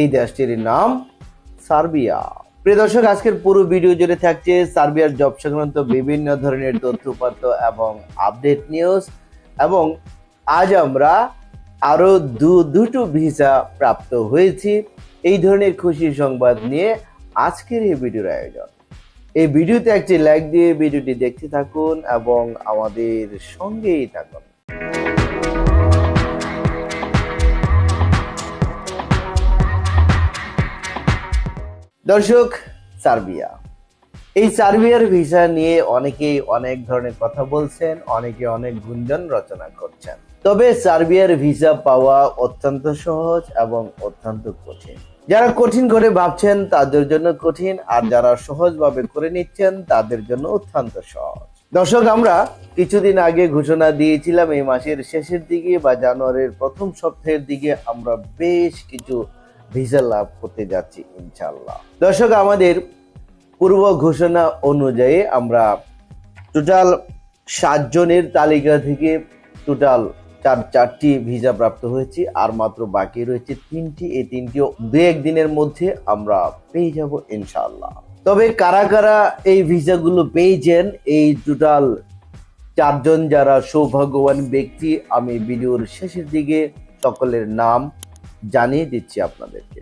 এই দেশটির নাম সার্বিয়া। প্রিয় দর্শক, আজকের পুরো ভিডিও জুড়ে থাকছে সার্বিয়ার জব সংক্রান্ত বিভিন্ন ধরনের তথ্যপাত্র এবং আপডেট নিউজ এবং আজ আমরা আরও দু, দুটো ভিসা প্রাপ্ত হয়েছি। এই ধরনের খুশি সংবাদ নিয়ে আজকের এই ভিডিওর আয়োজন। এই ভিডিওতে একটি লাইক দিয়ে ভিডিওটি দেখতে থাকুন এবং আমাদের সঙ্গেই থাকুন। দর্শক, সার্বিয়া। এই সার্বিয়ার ভিসা নিয়ে অনেকেই অনেক ধরনের কথা বলছেন, অনেকে অনেক গুঞ্জন রচনা করছেন। তবে সার্বিয়ার ভিসা পাওয়া অত্যন্ত সহজ এবং অত্যন্ত কঠিন। যারা কঠিন করে ভাবছেন, তাদের জন্য কঠিন, আর যারা সহজভাবে করে নিচ্ছেন, তাদের জন্য অত্যন্ত সহজ। দর্শক, আমরা কিছুদিন আগে ঘোষণা দিয়েছিলাম, এই মাসের শেষের দিকে বা জানুয়ারির প্রথম সপ্তাহের দিকে আমরা বেশ কিছু ভিসা লাভ করতে যাচ্ছি ইনশাল্লাহ দর্শক, আমাদের পূর্ব ঘোষণা অনুযায়ী আমরা টোটাল সাতজনের তালিকা থেকে টোটাল চার, চারটি ভিসা প্রাপ্ত হয়েছি, আর মাত্র বাকি রয়েছে তিনটি। এই তিনটিও দু একদিনের মধ্যে আমরা পেয়ে যাব ইনশাল্লাহ তবে কারা কারা এই ভিসাগুলো পেয়েছেন, এই টোটাল চারজন যারা সৌভাগ্যবান ব্যক্তি, আমি ভিডিওর শেষের দিকে সকলের নাম জানিয়ে দিচ্ছি আপনাদেরকে।